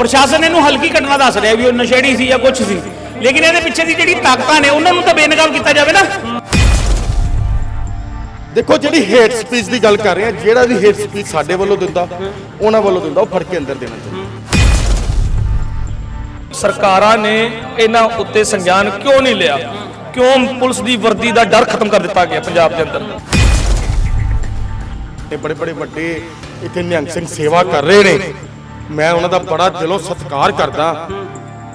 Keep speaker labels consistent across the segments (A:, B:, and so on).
A: ਪ੍ਰਸ਼ਾਸਨ ਇਹਨੂੰ ਹਲਕੀ ਘਟਨਾ ਦੱਸ ਰਿਹਾ ਵੀ ਉਹ ਨਸ਼ੇੜੀ ਸੀ ਜਾਂ ਕੁਝ ਸੀ। ਲੇਕਿਨ ਇਹਦੇ ਪਿੱਛੇ ਦੀ ਜਿਹੜੀ ਤਾਕਤਾਂ ਨੇ ਉਹਨਾਂ ਨੂੰ ਤਾਂ ਬੇਨਕਾਬ ਕੀਤਾ ਜਾਵੇ ਨਾ।
B: ਦੇਖੋ ਜਿਹੜੀ ਹੇਟ ਸਪੀਚ ਦੀ ਗੱਲ ਕਰ ਰਹੇ ਆ ਜਿਹੜਾ ਵੀ ਹੇਟ ਸਪੀਚ ਸਾਡੇ ਵੱਲੋਂ ਦਿੰਦਾ ਉਹਨਾਂ ਵੱਲੋਂ ਦਿੰਦਾ ਉਹ ਫੜ ਕੇ ਅੰਦਰ ਦੇਣਾ ਚਾਹੀਦਾ।
C: ਸਰਕਾਰਾਂ ਨੇ ਇਹਨਾਂ ਉੱਤੇ ਸੰਗਿਆਨ ਕਿਉਂ ਨਹੀਂ ਲਿਆ? ਕਿਉਂ ਪੁਲਿਸ ਦੀ ਵਰਦੀ ਦਾ ਡਰ ਖਤਮ ਕਰ ਦਿੱਤਾ ਗਿਆ ਪੰਜਾਬ ਦੇ ਅੰਦਰ?
B: ਇਹ ਬੜੇ ਬੜੇ ਵੱਡੇ ਇੱਥੇ ਨਿਹੰਗ ਸਿੰਘ ਸੇਵਾ ਕਰ ਰਹੇ ਨੇ। ਮੈਂ ਉਹਨਾਂ ਦਾ ਬੜਾ ਦਿਲੋਂ ਸਤਿਕਾਰ ਕਰਦਾ।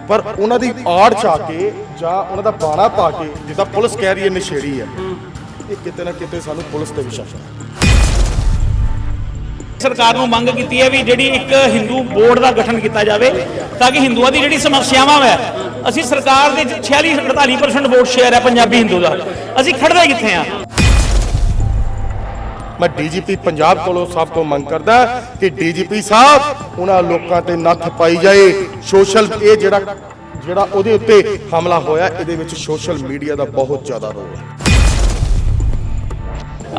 B: ਪਰ ਉਹਨਾਂ ਦੀ ਆੜ ਚ ਕੇ ਜਾਂ ਉਹਨਾਂ ਦਾ ਬਾਣਾ ਪਾ ਕੇ ਜਿੱਦਾਂ ਪੁਲਿਸ ਕਹਿ ਰਹੀ ਹੈ ਨਸ਼ੇੜੀ ਹੈ, ਇਹ ਕਿਤੇ ਨਾ ਕਿਤੇ ਸਾਨੂੰ ਪੁਲਿਸ ਤੇ ਵਿਸ਼ਵਾਸ ਹੈ।
A: ਸਰਕਾਰ ਨੂੰ ਮੰਗ ਕੀਤੀ ਹੈ ਵੀ ਜਿਹੜੀ ਇੱਕ ਹਿੰਦੂ ਬੋਰਡ ਦਾ ਗਠਨ ਕੀਤਾ ਜਾਵੇ ਤਾਂ ਕਿ ਹਿੰਦੂਆਂ ਦੀ ਜਿਹੜੀ ਸਮੱਸਿਆਵਾਂ ਹੈ ਅਸੀਂ ਸਰਕਾਰ ਦੇ 46 48% ਵੋਟ ਸ਼ੇਅਰ ਹੈ ਪੰਜਾਬੀ ਹਿੰਦੂ ਦਾ। ਅਸੀਂ ਖੜਦੇ ਕਿੱਥੇ ਆ
B: ਮੈਂ ਡੀਜੀਪੀ ਪੰਜਾਬ ਕੋਲੋਂ ਸਭ ਤੋਂ ਮੰਗ ਕਰਦਾ ਕਿ ਡੀਜੀਪੀ ਸਾਹਿਬ, ਉਹਨਾਂ ਲੋਕਾਂ ਤੇ ਨੱਥ ਪਾਈ ਜਾਏ। ਸੋਸ਼ਲ, ਇਹ ਜਿਹੜਾ ਜਿਹੜਾ ਉਹਦੇ ਉੱਤੇ ਹਮਲਾ ਹੋਇਆ, ਇਹਦੇ ਵਿੱਚ ਸੋਸ਼ਲ ਮੀਡੀਆ ਦਾ ਬਹੁਤ ਜ਼ਿਆਦਾ ਰੋਲ ਹੈ।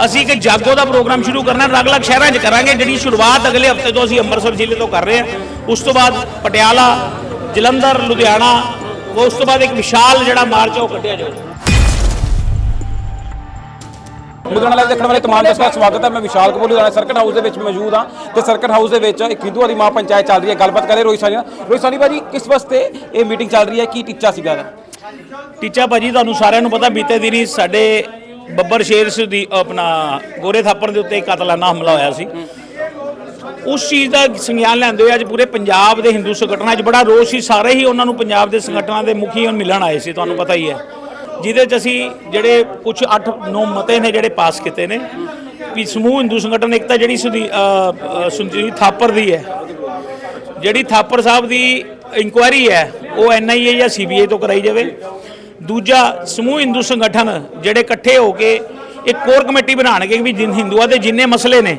A: ਅਸੀਂ ਇੱਕ ਜਾਗੋ ਦਾ ਪ੍ਰੋਗਰਾਮ ਸ਼ੁਰੂ ਕਰਨਾ ਅਲੱਗ-ਅਲੱਗ ਸ਼ਹਿਰਾਂ 'ਚ ਕਰਾਂਗੇ, ਜਿਹੜੀ ਸ਼ੁਰੂਆਤ ਅਗਲੇ ਹਫ਼ਤੇ ਤੋਂ ਅਸੀਂ ਅੰਮ੍ਰਿਤਸਰ ਜ਼ਿਲ੍ਹੇ ਤੋਂ ਕਰ ਰਹੇ ਹਾਂ। ਉਸ ਤੋਂ ਬਾਅਦ ਪਟਿਆਲਾ, ਜਲੰਧਰ, ਲੁਧਿਆਣਾ, ਉਸ ਤੋਂ ਬਾਅਦ ਇੱਕ ਵਿਸ਼ਾਲ ਜਿਹੜਾ ਮਾਰਚ ਉਹ ਕੱਢਿਆ ਜਾਊਗਾ।
D: ਲੁਧਿਆਣਾ ਲਾਈਵ ਦੇਖਣ ਵਾਲੇ ਤਮਾਮ ਦਰਸ਼ਕਾਂ ਦਾ ਸਵਾਗਤ ਹੈ। ਮੈਂ ਵਿਸ਼ਾਲ ਕਪੂਰ, ਲੁਧਿਆਣਾ ਸਰਕਟ ਹਾਊਸ ਦੇ ਵਿੱਚ ਮੌਜੂਦ ਹਾਂ। ਤੇ ਸਰਕਟ ਹਾਊਸ ਦੇ ਵਿੱਚ ਇੱਕ ਹਿੰਦੂਆਂ ਦੀ ਮਾਂ ਪੰਚਾਇਤ ਚੱਲ ਰਹੀ ਹੈ। ਗੱਲਬਾਤ ਕਰੇ ਰੋਹਿਤ ਸਾਨੀ ਰੋਹਿਤ ਸਾਨੀ ਭਾਜੀ, ਕਿਸ ਵਾਸਤੇ ਇਹ ਮੀਟਿੰਗ ਚੱਲ ਰਹੀ ਹੈ? ਕੀ ਟੀਚਾ ਸੀਗਾ ਇਹਦਾ?
A: ਟੀਚਾ ਭਾਜੀ, ਤੁਹਾਨੂੰ ਸਾਰਿਆਂ ਨੂੰ ਪਤਾ, ਬੀਤੇ ਦਿਨੀ ਸਾਡੇ ਬੱਬਰ ਸ਼ੇਰ ਦੀ ਆਪਣਾ ਗੋਰੇ ਥਾਪੜ ਦੇ ਉੱਤੇ ਕਤਲਾਨਾ ਹਮਲਾ ਹੋਇਆ ਸੀ। ਉਸ ਚੀਜ਼ ਦਾ ਸੰਗਿਆਨ ਲੈਂਦੇ ਹੋਏ ਅੱਜ ਪੂਰੇ ਪੰਜਾਬ ਦੇ ਹਿੰਦੂ ਸੰਗਠਨਾਂ 'ਚ ਬੜਾ ਰੋਸ ਸੀ। ਸਾਰੇ ਹੀ ਉਹਨਾਂ ਨੂੰ ਪੰਜਾਬ ਦੇ ਸੰਗਠਨਾਂ ਦੇ ਮੁਖੀ ਮਿਲਣ ਆਏ ਸੀ। ਤੁਹਾਨੂੰ ਪਤਾ ਹੀ ਹੈ। ਜਿਹਦੇ 'ਚ ਅਸੀਂ ਜਿਹੜੇ ਕੁਝ 8-9 ਮਤੇ ਨੇ ਜਿਹੜੇ ਪਾਸ ਕੀਤੇ ਨੇ। ਵੀ ਸਮੂਹ ਹਿੰਦੂ ਸੰਗਠਨ ਇੱਕ ਤਾਂ ਜਿਹੜੀ ਸੁਦੀ ਸੁੰਜੀ ਥਾਪਰ ਦੀ ਹੈ। ਜਿਹੜੀ ਥਾਪਰ ਸਾਹਿਬ ਦੀ ਇਨਕੁਆਇਰੀ ਹੈ, ਉਹ ਐਨਆਈਏ ਜਾਂ ਸੀਬੀਆਈ ਤੋਂ ਕਰਾਈ ਜਾਵੇ। ਦੂਜਾ ਸਮੂਹ ਹਿੰਦੂ ਸੰਗਠਨ ਜਿਹੜੇ ਇਕੱਠੇ ਹੋ ਕੇ ਇੱਕ ਕੋਰ ਕਮੇਟੀ ਬਣਾਣਗੇ ਵੀ ਜਿਨ ਹਿੰਦੂਆਂ ਦੇ ਜਿੰਨੇ ਮਸਲੇ ਨੇ,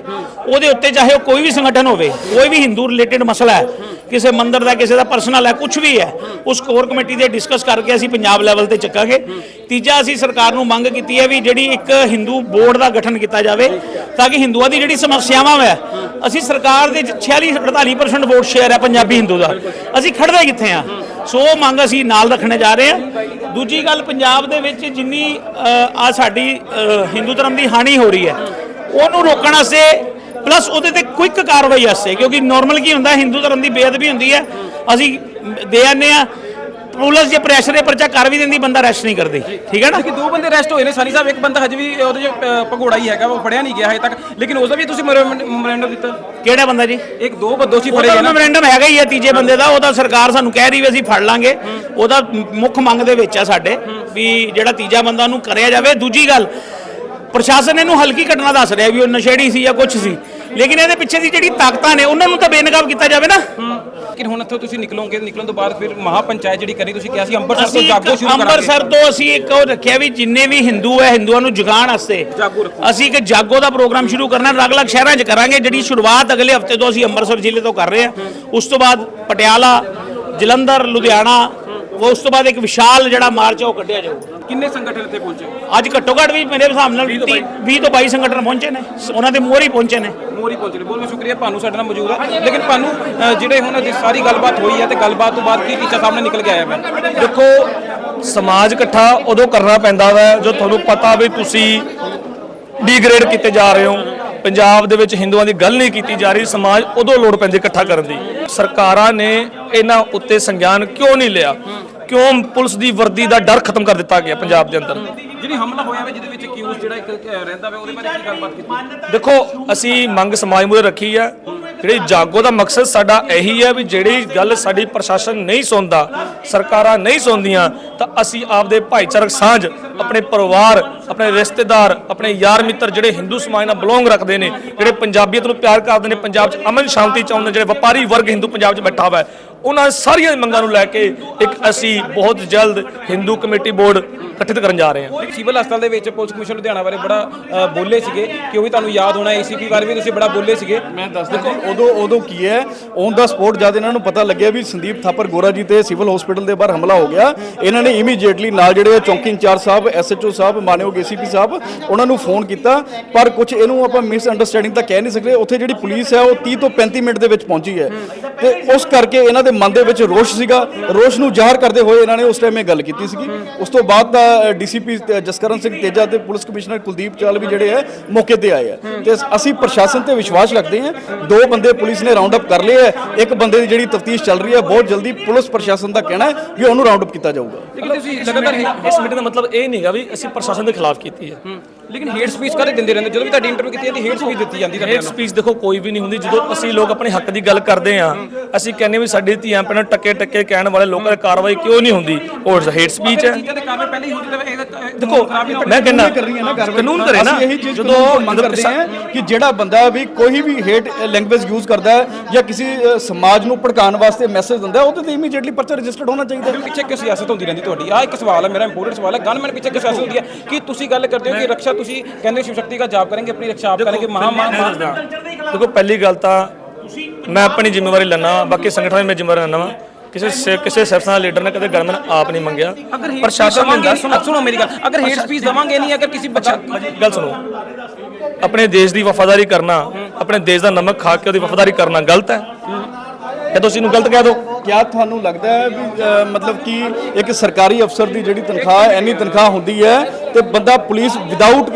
A: ਉਹਦੇ ਉੱਤੇ ਚਾਹੇ ਉਹ ਕੋਈ ਵੀ ਸੰਗਠਨ ਹੋਵੇ, ਕੋਈ ਵੀ ਹਿੰਦੂ ਰਿਲੇਟਡ ਮਸਲਾ ਹੈ, ਕਿਸੇ ਮੰਦਰ ਦਾ, ਕਿਸੇ ਦਾ ਪਰਸਨਲ ਹੈ ਕੁਝ ਵੀ ਹੈ, ਉਸ ਕੋਰ ਕਮੇਟੀ ਦੇ ਡਿਸਕਸ ਕਰਕੇ ਅਸੀਂ ਪੰਜਾਬ ਲੈਵਲ ਤੇ ਚੱਕਾਂਗੇ। ਤੀਜਾ ਅਸੀਂ ਸਰਕਾਰ ਨੂੰ ਮੰਗ ਕੀਤੀ ਹੈ ਵੀ ਜਿਹੜੀ ਇੱਕ ਹਿੰਦੂ ਬੋਰਡ ਦਾ ਗਠਨ ਕੀਤਾ ਜਾਵੇ, ਤਾਂ ਕਿ ਹਿੰਦੂਆਂ ਦੀ ਜਿਹੜੀ ਸਮੱਸਿਆਵਾਂ ਹੈ ਅਸੀਂ ਸਰਕਾਰ ਦੇ 46 48% ਵੋਟ ਸ਼ੇਅਰ ਹੈ ਪੰਜਾਬੀ ਹਿੰਦੂ ਦਾ। ਅਸੀਂ ਖੜਦੇ ਕਿੱਥੇ ਆ ਸੋ ਮੰਗ ਅਸੀਂ ਨਾਲ ਰੱਖਣੇ ਜਾ ਰਹੇ ਹਾਂ। ਦੂਜੀ ਗੱਲ, ਪੰਜਾਬ ਦੇ ਵਿੱਚ ਜਿੰਨੀ ਆ ਸਾਡੀ ਹਿੰਦੂ ਧਰਮ ਦੀ ਹਾਨੀ ਹੋ ਰਹੀ ਹੈ, ਉਹਨੂੰ ਰੋਕਣ ਵਾਸਤੇ ਪਲੱਸ ਉਹਦੇ ਤੇ ਕੁਇਕ ਕਾਰਵਾਈ ਵਾਸਤੇ, ਕਿਉਂਕਿ ਨਾਰਮਲ ਕੀ ਹੁੰਦਾ, ਹਿੰਦੂ ਧਰਮ ਦੀ ਬੇਅਦਬੀ ਹੁੰਦੀ ਹੈ। ਅਸੀਂ ਦੇ ਆਨੇ ਆ ਪੁਲਿਸ ਜੇ ਪ੍ਰੈਸ਼ਰ ਦੇ ਪਰਚਾ ਕਰ ਵੀ ਦਿੰਦੀ ਬੰਦਾ ਅਰੈਸਟ ਨਹੀਂ ਕਰਦੀ। ਠੀਕ ਹੈ ਨਾ?
D: ਕਿ ਦੋ ਬੰਦੇ ਅਰੈਸਟ ਹੋਏ ਨੇ ਸਾਨੀ ਸਾਹਿਬ ਇੱਕ ਬੰਦਾ ਹਜੇ ਵੀ ਉਹਦੇ ਚ ਭਗੌੜਾ ਹੀ ਹੈਗਾ ਉਹ ਫੜਿਆ ਨਹੀਂ ਗਿਆ ਹਜੇ ਤੱਕ। ਲੇਕਿਨ ਉਸ ਦਾ ਵੀ ਤੁਸੀਂ ਮੈਮੋਰੈਂਡਮ ਦਿੱਤਾ।
A: ਕਿਹੜਾ ਬੰਦਾ ਜੀ?
D: ਇੱਕ ਦੋ ਦੋਸ਼ੀ ਫੜੇ ਗਏ ਨਾ।
A: ਮੈਮੋਰੈਂਡਮ ਹੈਗਾ ਹੀ ਹੈ ਤੀਜੇ ਬੰਦੇ ਦਾ ਉਹਦਾ ਸਰਕਾਰ ਸਾਨੂੰ ਕਹਿ ਰਹੀ ਵੀ ਅਸੀਂ ਫੜ ਲਾਂਗੇ। ਉਹਦਾ ਮੁੱਖ ਮੰਗ ਦੇ ਵਿੱਚ ਆ ਸਾਡੇ ਵੀ ਜਿਹੜਾ ਤੀਜਾ ਬੰਦਾ ਉਹਨੂੰ ਕਰਿਆ ਜਾਵੇ। ਦੂਜੀ ਗੱਲ ਪ੍ਰਸ਼ਾਸਨ ਇਹਨੂੰ ਹਲਕੀ ਘਟਨਾ ਦੱਸ ਰਿਹਾ ਵੀ ਉਹ ਨਸ਼ੇੜੀ ਸੀ ਜਾਂ ਕੁਝ ਸੀ। ਲੇਕਿਨ ਇਹਦੇ ਪਿੱਛੇ ਦੀ ਜਿਹੜੀ ਤਾਕਤਾਂ ਨੇ ਉਹਨਾਂ ਨੂੰ ਤਾਂ ਬੇਨਕਾਬ ਕੀਤਾ ਜਾਵੇ ਨਾ।
D: ਲੇਕਿਨ ਹੁਣ ਇੱਥੋਂ ਤੁਸੀਂ ਨਿਕਲੋਗੇ ਨਿਕਲਣ ਤੋਂ ਬਾਅਦ ਫਿਰ ਮਹਾ ਪੰਚਾਇਤ ਜਿਹੜੀ ਕਰੀ ਤੁਸੀਂ ਕਿਹਾ ਸੀ ਅੰਮ੍ਰਿਤਸਰ ਤੋਂ
A: ਅਸੀਂ
D: ਜਾਗੋ ਸ਼ੁਰੂ ਕਰਾਂਗੇ।
A: ਅੰਮ੍ਰਿਤਸਰ ਤੋਂ ਅਸੀਂ ਇੱਕ ਉਹ ਰੱਖਿਆ ਵੀ ਜਿੰਨੇ ਵੀ ਹਿੰਦੂ ਹੈ ਹਿੰਦੂਆਂ ਨੂੰ ਜਗਾਉਣ ਵਾਸਤੇ।
D: ਜਾਗੋ ਰੱਖੋ।
A: ਅਸੀਂ ਇੱਕ ਜਾਗੋ ਦਾ ਪ੍ਰੋਗਰਾਮ ਸ਼ੁਰੂ ਕਰਨਾ ਅਲੱਗ-ਅਲੱਗ ਸ਼ਹਿਰਾਂ 'ਚ ਕਰਾਂਗੇ ਜਿਹੜੀ ਸ਼ੁਰੂਆਤ ਅਗਲੇ ਹਫ਼ਤੇ ਤੋਂ ਅਸੀਂ ਅੰਮ੍ਰਿਤਸਰ ਜ਼ਿਲ੍ਹੇ ਤੋਂ ਕਰ ਰਹੇ ਹਾਂ। ਉਸ ਤੋਂ ਬਾਅਦ ਪਟਿਆਲਾ ਜਲੰਧਰ ਲੁਧਿਆਣਾ ਉਸ ਤੋਂ ਬਾਅਦ ਇੱਕ ਵਿਸ਼ਾਲ ਜਿਹੜਾ ਮਾਰਚ ਹੈ ਉਹ ਕੱਢਿਆ ਜਾਊਗਾ।
D: ਕਿੰਨੇ ਸੰਗਠਨ ਇੱਥੇ ਪਹੁੰਚੇ?
A: ਅੱਜ ਘੱਟੋ ਘੱਟ ਵੀ ਮੇਰੇ ਹਿਸਾਬ ਨਾਲ 20 ਤੋਂ 22 ਸੰਗਠਨ ਪਹੁੰਚੇ ਨੇ। ਉਹਨਾਂ ਦੇ ਮੋਹਰ ਹੀ ਪਹੁੰਚੇ ਨੇ।
D: ਮੋਰੀ ਪਹੁੰਚੇ ਨੇ। ਬਹੁਤ ਬਹੁਤ ਸ਼ੁਕਰੀਆ। ਭਾਨੂ ਸਾਡੇ ਨਾਲ ਮੌਜੂਦ ਹੈ ਲੇਕਿਨ ਭਾਨੂ ਜਿਹੜੇ ਹੁਣ ਦੀ ਸਾਰੀ ਗੱਲਬਾਤ ਹੋਈ ਹੈ ਤੇ ਗੱਲਬਾਤ ਤੋਂ ਬਾਅਦ ਕੀ ਟੀਚਾ ਸਾਹਮਣੇ ਨਿਕਲ ਕੇ ਆਇਆ ਮੈਂ?
C: ਦੇਖੋ ਸਮਾਜ ਇਕੱਠਾ ਉਦੋਂ ਕਰਨਾ ਪੈਂਦਾ ਵਾ ਜੋ ਤੁਹਾਨੂੰ ਪਤਾ ਵੀ ਤੁਸੀਂ ਡੀਗ੍ਰੇਡ ਕੀਤੇ ਜਾ ਰਹੇ ਹੋ। ਪੰਜਾਬ ਦੇ ਵਿੱਚ ਹਿੰਦੂਆਂ ਦੀ ਗੱਲ ਨਹੀਂ ਕੀਤੀ ਜਾ ਰਹੀ। ਸਮਾਜ ਉਦੋਂ ਲੋੜ ਪੈਂਦੀ ਇਕੱਠਾ ਕਰਨ ਦੀ। ਸਰਕਾਰਾਂ ਨੇ ਇਹਨਾਂ ਉੱਤੇ ਸੰਗਿਆਨ ਕਿਉਂ ਨਹੀਂ ਲਿਆ? ਕਿਉਂ ਪੁਲਿਸ ਦੀ ਵਰਦੀ ਦਾ ਡਰ ਖਤਮ ਕਰ ਦਿੱਤਾ ਗਿਆ ਪੰਜਾਬ ਦੇ ਅੰਦਰ?
D: ਜਿਹੜੀ ਹਮਲਾ ਹੋਇਆ ਵਾ ਜਿਹਦੇ ਵਿੱਚ ਅਕਿਊਜ਼ ਜਿਹੜਾ ਇੱਕ ਰਹਿੰਦਾ ਵਾ ਉਹਦੇ ਬਾਰੇ ਕੀ ਗੱਲਬਾਤ ਕੀਤੀ?
C: ਦੇਖੋ ਅਸੀਂ ਮੰਗ ਸਮਾਜ ਮੂਹਰੇ ਰੱਖੀ ਹੈ ਜਿਹੜੀ ਜਾਗੋ ਦਾ ਮਕਸਦ ਸਾਡਾ ਇਹੀ ਹੈ ਵੀ ਜਿਹੜੀ ਗੱਲ ਸਾਡੀ ਪ੍ਰਸ਼ਾਸਨ ਨਹੀਂ ਸੁਣਦਾ ਸਰਕਾਰਾਂ ਨਹੀਂ ਸੁਣਦੀਆਂ ਤਾਂ ਅਸੀਂ ਆਪਦੇ ਭਾਈਚਾਰਕ ਸਾਂਝ ਆਪਣੇ ਪਰਿਵਾਰ ਆਪਣੇ ਰਿਸ਼ਤੇਦਾਰ ਆਪਣੇ ਯਾਰ ਮਿੱਤਰ ਜਿਹੜੇ ਹਿੰਦੂ ਸਮਾਜ ਨਾਲ ਬਿਲੋਂਗ ਰੱਖਦੇ ਨੇ ਜਿਹੜੇ ਪੰਜਾਬੀਅਤ ਨੂੰ ਪਿਆਰ ਕਰਦੇ ਨੇ ਪੰਜਾਬ 'ਚ ਅਮਨ ਸ਼ਾਂਤੀ ਚਾਹੁੰਦੇ ਨੇ ਜਿਹੜੇ ਵਪਾਰੀ ਵਰਗ ਹਿੰਦੂ ਪੰਜਾਬ 'ਚ ਬੈਠਾ ਹੋਇਆ ਹੈ ਉਹਨਾਂ ਸਾਰੀਆਂ ਮੰਗਾਂ ਨੂੰ ਲੈ ਕੇ ਇੱਕ ਅਸੀਂ ਬਹੁਤ ਜਲਦ ਹਿੰਦੂ ਕਮੇਟੀ ਬੋਰਡ ਗਠਿਤ ਕਰਨ ਜਾ ਰਹੇ ਹਾਂ।
D: ਸਿਵਲ ਹਸਪਤਾਲ ਦੇ ਵਿੱਚ ਪੁਲਿਸ ਕਮਿਸ਼ਨ ਲੁਧਿਆਣਾ ਬਾਰੇ ਬੜਾ ਬੋਲੇ ਸੀਗੇ ਕਿ ਉਹ ਵੀ ਤੁਹਾਨੂੰ ਯਾਦ ਹੋਣਾ ਏਸੀਪੀ ਬਾਰੇ ਵੀ ਤੁਸੀਂ ਬੜਾ ਬੋਲੇ ਸੀਗੇ।
E: ਮੈਂ ਦੱਸਦਾ ਜੀ ਉਦੋਂ ਉਦੋਂ ਕੀ ਹੈ ਔਨ ਦਾ ਸਪੋਰਟ ਜਦ ਇਹਨਾਂ ਨੂੰ ਪਤਾ ਲੱਗਿਆ ਵੀ ਸੰਦੀਪ ਥਾਪਰ ਗੋਰਾ ਜੀ ਤੇ ਸਿਵਲ ਹਸਪੀਟਲ ਦੇ ਬਾਹਰ ਹਮਲਾ ਹੋ ਗਿਆ ਇਹਨਾਂ ਨੇ ਇਮੀਡੀਏਟਲੀ ਨਾਲ ਜਿਹੜੇ ਚੌਂਕੀ ਇੰਚਾਰਜ ਸਾਹਿਬ ਐਸਐਚਓ ਸਾਹਿਬ, ਮਾਨਯੋਗ ਏਸੀਪੀ ਸਾਹਿਬ, ਉਹਨਾਂ ਨੂੰ ਫੋਨ ਕੀਤਾ, ਪਰ ਕੁਝ ਇਹਨੂੰ ਆਪਾਂ ਮਿਸ ਅੰਡਰਸਟੈਂਡਿੰਗ ਤਾਂ ਕਹਿ ਨਹੀਂ ਸਕਦੇ। ਉੱਥੇ ਜਿਹੜੀ ਪੁਲਿਸ ਹੈ, ਉਹ 30 ਤੋਂ 35 ਮਿੰਟ ਦੇ ਵਿੱਚ ਪਹੁੰਚੀ ਹੈ। ਤੇ ਉਸ ਕਰਕੇ ਇਹਨਾਂ ਦੇ ਮਨ ਦੇ ਵਿੱਚ ਰੋਸ਼ ਸੀਗਾ। ਰੋਸ਼ ਨੂੰ ਜ਼ਾਹਰ ਕਰਦੇ ਹੋਏ ਇਹਨਾਂ ਨੇ ਉਸ ਟਾਈਮ ਇਹ ਗੱਲ ਕੀਤੀ ਸੀਗੀ। ਉਸ ਤੋਂ ਬਾਅਦ ਤਾਂ ਡੀਸੀਪੀ ਜਸਕਰਨ ਸਿੰਘ ਤੇਜਾ ਤੇ ਪੁਲਿਸ ਕਮਿਸ਼ਨਰ ਕੁਲਦੀਪ ਚਾਲ ਵੀ ਜਿਹੜੇ ਹੈ ਮੌਕੇ ਤੇ ਆਏ ਆ ਤੇ ਅਸੀਂ ਪ੍ਰਸ਼ਾਸਨ ਤੇ ਵਿਸ਼ਵਾਸ ਰੱਖਦੇ ਹਾਂ ਦੋ ਬੰਦੇ ਪੁਲਿਸ ਨੇ ਰਾਉਂਡ ਅਪ ਕਰ ਲਏ ਹੈ ਇੱਕ ਬੰਦੇ ਦੀ ਜਿਹੜੀ ਤਫਤੀਸ਼ ਚੱਲ ਰਹੀ ਹੈ ਬਹੁਤ ਜਲਦੀ ਪੁਲਿਸ ਪ੍ਰਸ਼ਾਸਨ ਦਾ ਕਹਿਣਾ ਹੈ ਕਿ ਉਹਨੂੰ ਰਾਉਂਡ ਅਪ ਕੀਤਾ ਜਾਊਗਾ।
D: ਲੇਕਿਨ ਤੁਸੀਂ ਲਗਾਤਾਰ
C: ਇਸ ਮੀਟਿੰਗ ਦਾ ਮਤਲਬ ਇਹ ਨਹੀਂਗਾ ਵੀ ਅਸੀਂ ਪ੍ਰਸ਼ਾਸਨ ਦੇ ਖਿਲਾਫ ਕੀਤੀ ਹੈ
D: ਲੇਕਿਨ ਹੇਟ ਸਪੀਚ ਕਦੇ ਦਿੰਦੇ ਰਹਿੰਦੇ? ਜਦੋਂ ਵੀ ਤੁਹਾਡੀ ਇੰਟਰਵਿਊ ਕੀਤੀ ਜਾਂਦੀ ਹੇਟ ਸਪੀਚ ਦਿੱਤੀ ਜਾਂਦੀ
C: ਹੇਟ ਸਪੀਚ ਦੇਖੋ ਕੋਈ ਵੀ ਨਹੀਂ ਹੁੰਦੀ। ਜਦੋਂ ਅਸੀਂ ਲੋਕ ਆਪਣੇ ਹੱਕ ਦੀ ਗੱਲ ਕਰਦੇ ਆ ਅਸੀਂ ਕਹਿੰਦੇ ਵੀ ਸਾਡੀ ਧੀਆਂ ਪੈਣਾ ਟੱਕੇ ਟੱਕੇ ਕਹਿਣ ਵਾਲੇ ਲੋਕਾਂ ਦੀ ਕਾਰਵਾਈ ਕਿਉਂ ਨਹੀਂ ਹੁੰਦੀ? ਉਹ ਹੇਟ ਸਪੀਚ ਹੈ। ਦੇਖੋ ਮੈਂ ਕਹਿੰਦਾ ਕਾਨੂੰਨ ਕਰੇ ਨਾ ਜਦੋਂ
E: ਮੰਗ ਕਰਦੇ ਹਾਂ ਕਿ ਜਿਹੜਾ ਬੰਦਾ ਵੀ ਕੋਈ ਵੀ ਹੇਟ ਲੈਂਗੁਏਜ ਯੂਜ਼ ਕਰਦਾ ਹੈ ਜਾਂ ਕਿਸੇ ਸਮਾਜ ਨੂੰ ਭੜਕਾਉਣ ਵਾਸਤੇ ਮੈਸੇਜ ਦਿੰਦਾ ਹੈ ਉਹਦੇ ਤੇ ਇਮੀਡੀਏਟਲੀ ਪਰਚਾ ਰਜਿਸਟਰਡ ਹੋਣਾ ਚਾਹੀਦਾ ਹੈ।
D: ਪਿੱਛੇ ਕਿਉਂ ਸਿਆਸਤ ਹੁੰਦੀ ਰਹਿੰਦੀ ਤੁਹਾਡੀ? ਆ ਇੱਕ ਸਵਾਲ ਹੈ ਮੇਰਾ ਇੰਪੋਰਟੈਂਟ ਸਵਾਲ ਹੈ ਗਨਮੈਨ ਪਿੱਛੇ ਕਿਉਂ ਸਿਆਸਤ ਹੁੰਦੀ ਹੈ? ਕਿ ਤੁਸੀਂ ਗੱਲ ਕਰਦੇ ਹੋ ਕਿ ਰੱਖਿਆ ਤੁਸੀਂ ਕਹਿੰਦੇ ਸ਼ਿਵ ਸ਼ਕਤੀ ਦਾ ਜਾਪ ਕਰਾਂਗੇ ਆਪਣੀ ਰੱਖਿਆ ਆਪ ਕਰਾਂਗੇ ਮਹਾ ਮਹਾ
C: ਦੇਖੋ ਪਹਿਲੀ ਗੱਲ ਤਾਂ ਮੈਂ ਆਪਣੀ ਜ਼ਿੰਮੇਵਾਰੀ ਲੈਣਾ ਬਾਕੀ ਸੰਗਠਨ ਦੀ ਜ਼ਿੰਮੇਵਾਰੀ ਲੈਣਾ ਵਾ। ਕਿਸੇ ਕਿਸੇ ਸਿਰਸਨਾ ਲੀਡਰ ਨੇ ਕਦੇ ਗਨਮੈਨ ਆਪ ਨਹੀਂ ਮੰਗਿਆ। ਪ੍ਰਸ਼ਾਸਨ ਨੇ
D: ਸੁਣੋ ਸੁਣੋ ਮੇਰੀ ਗੱਲ ਅਗਰ ਹੇਟ ਸਪੀਚ ਦਵਾਂਗੇ ਨਹੀਂ ਅਗਰ ਕਿਸੇ ਬੱਚਾ
C: ਗੱਲ ਸੁਣੋ। ਆਪਣੇ ਦੇਸ਼ ਦੀ ਵਫਾਦਾਰੀ ਕਰਨਾ ਆਪਣੇ ਦੇਸ਼ ਦਾ ਨਮਕ ਖਾ ਕੇ ਉਹਦੀ ਵਫਾਦਾਰੀ ਕਰਨਾ ਗਲਤ ਹੈ। ਜਾਂ ਤੁਸੀਂ ਇਹਨੂੰ ਗਲਤ ਕਹਿ ਦਿਓ।
E: ਕਿਆ ਤੁਹਾਨੂੰ ਲੱਗਦਾ ਹੈ ਵੀ ਅ, ਮਤਲਬ ਕਿ ਇੱਕ ਸਰਕਾਰੀ ਅਫਸਰ ਦੀ ਜਿਹੜੀ ਤਨਖਾਹ ਹੈ, ਇੰਨੀ ਤਨਖਾਹ ਹੁੰਦੀ ਹੈ ਤੇ ਬੰਦਾ ਪੁਲਿਸ ਵਿਦਆਊਟ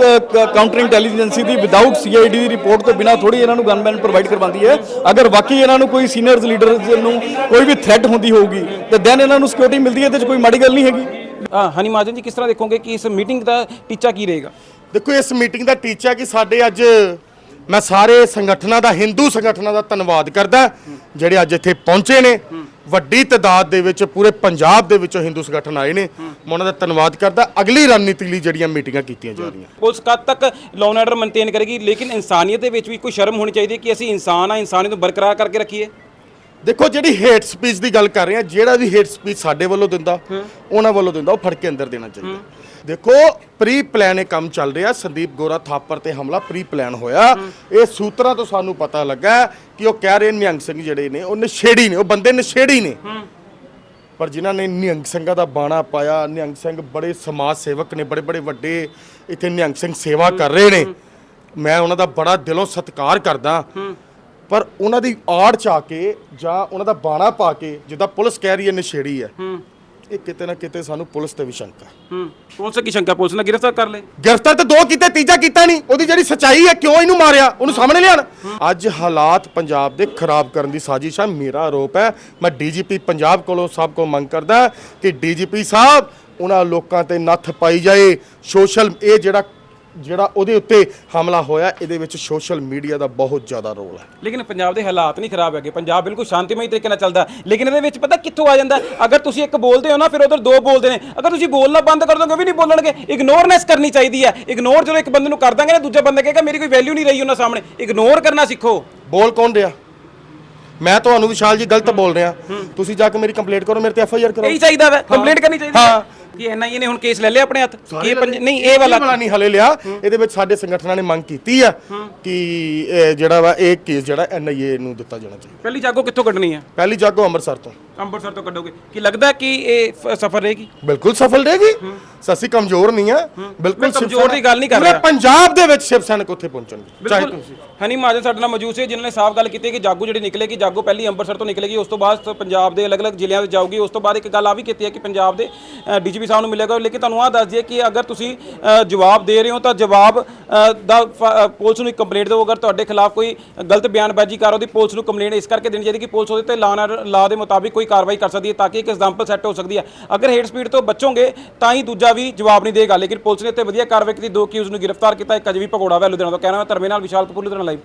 E: ਕਾਊਂਟਰ ਇੰਟੈਲੀਜੈਂਸੀ ਦੀ ਵਿਦਆਊਟ ਸੀਆਈਡੀ ਦੀ ਰਿਪੋਰਟ ਤੋਂ ਬਿਨਾ ਥੋੜੀ ਇਹਨਾਂ ਨੂੰ ਗਨਮੈਨ ਪ੍ਰੋਵਾਈਡ ਕਰਵਾਉਂਦੀ ਹੈ। ਅਗਰ ਵਾਕਈ ਇਹਨਾਂ ਨੂੰ ਕੋਈ ਸੀਨੀਅਰਸ ਲੀਡਰ ਨੂੰ ਕੋਈ ਵੀ ਥ੍ਰੈਟ ਹੁੰਦੀ ਹੋਊਗੀ ਤੇ ਦੈਨ ਇਹਨਾਂ ਨੂੰ ਸਿਕਿਉਰਿਟੀ ਮਿਲਦੀ ਹੈ ਤੇ ਕੋਈ ਮਾੜੀ ਗੱਲ ਨਹੀਂ ਹੈਗੀ।
D: ਅ, ਹਨੀ ਮਾਜਨ ਜੀ ਕਿਸ ਤਰ੍ਹਾਂ ਦੇਖੋਗੇ ਕਿ ਇਸ ਮੀਟਿੰਗ ਦਾ ਟੀਚਾ ਕੀ ਰਹੇਗਾ?
B: ਦੇਖੋ ਇਸ ਮੀਟਿੰਗ ਦਾ ਟੀਚਾ ਕਿ ਸਾਡੇ ਅੱਜ ਮੈਂ ਸਾਰੇ ਸੰਗਠਨਾਂ ਦਾ ਹਿੰਦੂ ਸੰਗਠਨਾਂ ਦਾ ਧੰਨਵਾਦ ਕਰਦਾ ਜਿਹੜੇ ਅੱਜ ਇੱਥੇ ਪਹੁੰਚੇ ਨੇ। ਵੱਡੀ ਤਾਦਾਦ ਦੇ ਵਿੱਚ ਪੂਰੇ ਪੰਜਾਬ ਦੇ ਵਿੱਚੋਂ ਹਿੰਦੂ ਸੰਗਠਨ ਆਏ ਨੇ। ਮੈਂ ਉਹਨਾਂ ਦਾ ਧੰਨਵਾਦ ਕਰਦਾ। ਅਗਲੀ ਰਣਨੀਤੀ ਲਈ ਜਿਹੜੀਆਂ ਮੀਟਿੰਗਾਂ ਕੀਤੀਆਂ ਜਾ ਰਹੀਆਂ।
D: ਪੁਲਿਸ ਕਦ ਤੱਕ ਲਾਅ ਆਰਡਰ ਮੇਨਟੇਨ ਕਰੇਗੀ? ਲੇਕਿਨ ਇਨਸਾਨੀਅਤ ਦੇ ਵਿੱਚ ਵੀ ਕੋਈ ਸ਼ਰਮ ਹੋਣੀ ਚਾਹੀਦੀ ਹੈ ਕਿ ਅਸੀਂ ਇਨਸਾਨ ਆ ਇਨਸਾਨੀਅਤ ਨੂੰ ਬਰਕਰਾਰ ਕਰਕੇ ਰੱਖੀਏ?
B: ਦੇਖੋ ਜਿਹੜੀ ਹੇਟ ਸਪੀਚ ਦੀ ਗੱਲ ਕਰ ਰਹੇ ਆ ਜਿਹੜਾ ਵੀ ਹੇਟ ਸਪੀਚ ਸਾਡੇ ਵੱਲੋਂ ਦਿੰਦਾ ਉਹਨਾਂ ਵੱਲੋਂ ਦਿੰਦਾ ਉਹ ਫੜ ਕੇ ਅੰਦਰ ਦੇਣਾ ਚਾਹੀਦਾ। ਦੇਖੋ ਪ੍ਰੀ ਪਲਾਨ ਇਹ ਕੰਮ ਚੱਲ ਰਿਹਾ। ਸੰਦੀਪ ਗੋਰਾ ਥਾਪਰ ਤੇ ਹਮਲਾ ਪ੍ਰੀ ਪਲਾਨ ਹੋਇਆ। ਇਹ ਸੂਤਰਾਂ ਤੋਂ ਸਾਨੂੰ ਪਤਾ ਲੱਗਾ ਕਿ ਉਹ ਕਹਿ ਰਹੇ ਨਿਹੰਗ ਸਿੰਘ ਜਿਹੜੇ ਨੇ ਉਹ ਨਸ਼ੇੜੀ ਨੇ ਉਹ ਬੰਦੇ ਨਸ਼ੇੜੀ ਨੇ। ਪਰ ਜਿਨ੍ਹਾਂ ਨੇ ਨਿਹੰਗ ਸਿੰਘਾਂ ਦਾ ਬਾਣਾ ਪਾਇਆ ਨਿਹੰਗ ਸਿੰਘ ਬੜੇ ਸਮਾਜ ਸੇਵਕ ਨੇ ਬੜੇ ਬੜੇ ਵੱਡੇ ਇੱਥੇ ਨਿਹੰਗ ਸਿੰਘ ਸੇਵਾ ਕਰ ਰਹੇ ਨੇ। ਮੈਂ ਉਹਨਾਂ ਦਾ ਬੜਾ ਦਿਲੋਂ ਸਤਿਕਾਰ ਕਰਦਾ। ਪਰ ਉਹਨਾਂ ਦੀ ਆੜ ਚ ਆ ਕੇ ਜਾਂ ਉਹਨਾਂ ਦਾ ਬਾਣਾ ਪਾ ਕੇ ਜਿੱਦਾਂ ਪੁਲਿਸ ਕਹਿ ਰਹੀ ਹੈ ਨਸ਼ੇੜੀ ਹੈ। ਇਹ ਕਿਤੇ ਨਾ ਕਿਤੇ ਸਾਨੂੰ ਪੁਲਿਸ ਤੇ ਵੀ ਸ਼ੰਕਾ ਹੈ।
D: ਹੂੰ ਪੁਲਿਸ ਕੀ ਸ਼ੰਕਾ? ਪੁਲਿਸ ਨੇ ਗ੍ਰਿਫਤਾਰ ਕਰ ਲਏ।
B: ਗ੍ਰਿਫਤਾਰ ਤਾਂ ਦੋ ਕੀਤੇ ਤੀਜਾ ਕੀਤਾ ਨਹੀਂ। ਉਹਦੀ ਜਿਹੜੀ ਸਚਾਈ ਹੈ ਕਿਉਂ ਇਹਨੂੰ ਮਾਰਿਆ? ਉਹਨੂੰ ਸਾਹਮਣੇ ਲਿਆਣ ਅੱਜ ਹਾਲਾਤ ਪੰਜਾਬ ਦੇ ਖਰਾਬ ਕਰਨ ਦੀ ਸਾਜ਼ਿਸ਼ ਹੈ। ਮੇਰਾ ਆਰੋਪ ਹੈ ਮੈਂ ਡੀਜੀਪੀ ਪੰਜਾਬ ਕੋਲੋਂ ਸਭ ਕੋ ਮੰਗ ਕਰਦਾ ਕਿ ਡੀਜੀਪੀ ਸਾਹਿਬ ਉਹਨਾਂ ਲੋਕਾਂ ਤੇ ਨੱਥ ਪਾਈ ਜਾਏ। ਸੋਸ਼ਲ ਇਹ ਜਿਹੜਾ ਜਿਹੜਾ ਉਹਦੇ ਉੱਤੇ ਹਮਲਾ ਹੋਇਆ ਇਹਦੇ ਵਿੱਚ ਸੋਸ਼ਲ ਮੀਡੀਆ ਦਾ ਬਹੁਤ ਜ਼ਿਆਦਾ ਰੋਲ ਹੈ।
D: ਲੇਕਿਨ ਪੰਜਾਬ ਦੇ ਹਾਲਾਤ ਨਹੀਂ ਖਰਾਬ ਹੈਗੇ। ਪੰਜਾਬ ਬਿਲਕੁਲ ਸ਼ਾਂਤੀਮਈ ਤਰੀਕੇ ਨਾਲ ਚੱਲਦਾ ਲੇਕਿਨ ਇਹਦੇ ਵਿੱਚ ਪਤਾ ਕਿੱਥੋਂ ਆ ਜਾਂਦਾ ਅਗਰ ਤੁਸੀਂ ਇੱਕ ਬੋਲਦੇ ਹੋ ਨਾ ਫਿਰ ਉਧਰ ਦੋ ਬੋਲਦੇ ਨੇ। ਅਗਰ ਤੁਸੀਂ ਬੋਲਣਾ ਬੰਦ ਕਰ ਦੋਗੇ ਵੀ ਨਹੀਂ ਬੋਲਣਗੇ। ਇਗਨੋਰਨੈਸ ਕਰਨੀ ਚਾਹੀਦੀ ਹੈ। ਇਗਨੋਰ ਜਦੋਂ ਇੱਕ ਬੰਦੇ ਨੂੰ ਕਰ ਦਾਂਗੇ ਨਾ ਦੂਜਾ ਬੰਦਾ ਕਹੇਗਾ ਮੇਰੀ ਕੋਈ ਵੈਲਿਊ ਨਹੀਂ ਰਹੀ ਉਹਨਾਂ ਸਾਹਮਣੇ। ਇਗਨੋਰ ਕਰਨਾ ਸਿੱਖੋ।
B: ਬੋਲ ਕੌਣ ਰਿਹਾ? ਮੈਂ ਤੁਹਾਨੂੰ ਵਿਸ਼ਾਲ ਜੀ ਗਲਤ ਬੋਲ ਰਿਹਾ। ਤੁਸੀਂ ਜਾ ਕੇ ਮੇਰੀ ਕੰਪਲੇਂਟ ਕਰੋ ਮੇਰੇ ਤੇ ਐਫ ਆਈ ਆਰ ਕਰੋ।
D: ਇਹੀ ਚਾਹੀਦਾ ਵੈ। ਕੰਪਲੇਂਟ ਕਰਨੀ ਚਾਹੀਦੀ ਹੈ। ਕਿ ਐਨਆਈਏ ਨੇ ਹੁਣ ਕੇਸ ਲੈ ਲਿਆ ਆਪਣੇ ਹੱਥ? ਕੀ ਪੰਜ- ਨਹੀਂ ਇਹ ਵਾਲਾ
B: ਨਹੀਂ ਹਲੇ ਲਿਆ। ਇਹਦੇ ਵਿੱਚ ਸਾਡੇ ਸੰਗਠਨਾਂ ਨੇ ਮੰਗ ਕੀਤੀ ਆ ਕਿ ਇਹ ਜਿਹੜਾ ਵਾ ਇਹ ਕੇਸ ਜਿਹੜਾ ਐਨਆਈਏ ਨੂੰ ਦਿੱਤਾ ਜਾਣਾ ਚਾਹੀਦਾ।
D: ਪਹਿਲੀ ਜਾਗੋ ਕਿੱਥੋਂ ਕੱਢਣੀ ਹੈ
B: ਪਹਿਲੀ ਜਾਗੋ ਅੰਮ੍ਰਿਤਸਰ ਤੋਂ।
D: ਅੰਮ੍ਰਿਤਸਰ ਤੋਂ ਕੱਢੋਗੇ। ਕੀ ਲੱਗਦਾ ਕਿ ਇਹ ਫ- ਸਫਰ ਰਹੇਗੀ?
B: ਬਿਲਕੁਲ ਸਫਲ ਰਹੇਗੀ। ਅਸੀਂ ਕਮਜ਼ੋਰ ਨਹੀਂ ਆ। ਬਿਲਕੁਲ
D: ਕਮਜ਼ੋਰ ਦੀ ਗੱਲ ਨਹੀਂ ਕਰ
B: ਪੂਰੇ
D: ਰਿਹਾ।
B: ਪੰਜਾਬ ਦੇ ਵਿੱਚ ਸ਼ਿਵ ਸੈਨਿਕ ਉੱਥੇ ਪਹੁੰਚਣਗੇ ਚਾਹੇ
D: ਬਿਲਕੁਲ।
B: ਤੁਸੀਂ।
D: ਹਨੀ ਮਾਜਨ ਸਾਡੇ ਨਾਲ ਮੌਜੂਦ ਸੀ ਜਿਨ੍ਹਾਂ ਨੇ ਸਾਫ਼ ਗੱਲ ਕੀਤੀ ਕਿ ਜਾਗੋ ਜਿਹੜੀ ਨਿਕਲੇਗੀ ਜਾਗੋ ਪਹਿਲੀ ਅੰਮ੍ਰਿਤਸਰ ਤੋਂ ਨਿਕਲੇਗੀ ਉਸ ਤੋਂ ਬਾਅਦ ਪੰਜਾਬ ਦੇ ਅਲੱਗ-ਅਲੱਗ ਜ਼ਿਲ੍ਹਿਆਂ ਵਿੱਚ ਜਾਊਗੀ। ਉਸ ਤੋਂ ਬਾਅਦ ਇੱਕ ਗੱਲ ਆ ਵੀ ਕੀਤੀ ਹੈ ਕਿ ਪੰਜਾਬ ਦੇ ਡੀਜੀਪੀ ਵੀ ਸਾਨੂੰ ਮਿਲੇਗਾ। ਲੇਕਿਨ ਤੁਹਾਨੂੰ ਆਹ ਦੱਸ ਦਈਏ ਕਿ ਅਗਰ ਤੁਸੀਂ ਜਵਾਬ ਦੇ ਰਹੇ ਹੋ ਤਾਂ ਜਵਾਬ ਦਾ ਪੁਲਿਸ ਨੂੰ ਇੱਕ ਕੰਪਲੇਂਟ ਦਿਓ। ਅਗਰ ਤੁਹਾਡੇ ਖਿਲਾਫ ਕੋਈ ਗਲਤ ਬਿਆਨਬਾਜ਼ੀ ਕਰ ਉਹਦੀ ਪੁਲਿਸ ਨੂੰ ਕੰਪਲੇਂਟ ਇਸ ਕਰਕੇ ਦੇਣੀ ਚਾਹੀਦੀ ਕਿ ਪੁਲਿਸ ਉਹਦੇ ਤੇ ਲਾ ਲਾ ਦੇ ਮੁਤਾਬਿਕ ਕੋਈ ਕਾਰਵਾਈ ਕਰ ਸਕਦੀ ਹੈ ਤਾਂ ਕਿ ਇੱਕ ਐਗਜ਼ਾਮਪਲ ਸੈੱਟ ਹੋ ਸਕਦੀ ਹੈ। ਅਗਰ ਹੇਟ ਸਪੀਡ ਤੋਂ ਬਚੋਗੇ, ਤਾਂ ਹੀ ਦੂਜਾ ਵੀ ਜਵਾਬ ਨਹੀਂ ਦੇਗਾ। ਲੇਕਿਨ ਪੁਲਿਸ ਨੇ ਤੇ ਵਧੀਆ ਕਾਰਵਾਈ ਕੀਤੀ, ਦੋ ਕਿਊਜ਼ ਨੂੰ ਗ੍ਰਿਫਤਾਰ ਕੀਤਾ, ਇੱਕ ਅਜੇ ਵੀ ਭਗੌੜਾ ਵੈ ਲੁਧਿਆਣਾ ਤੋਂ। ਕਹਿਣਾ ਮੈਂ ਧਰਮੇ ਨਾਲ, ਵਿਸ਼ਾਲ ਕਪੂਰ ਲੁਧਿਆਣਾ ਲਾਈਵ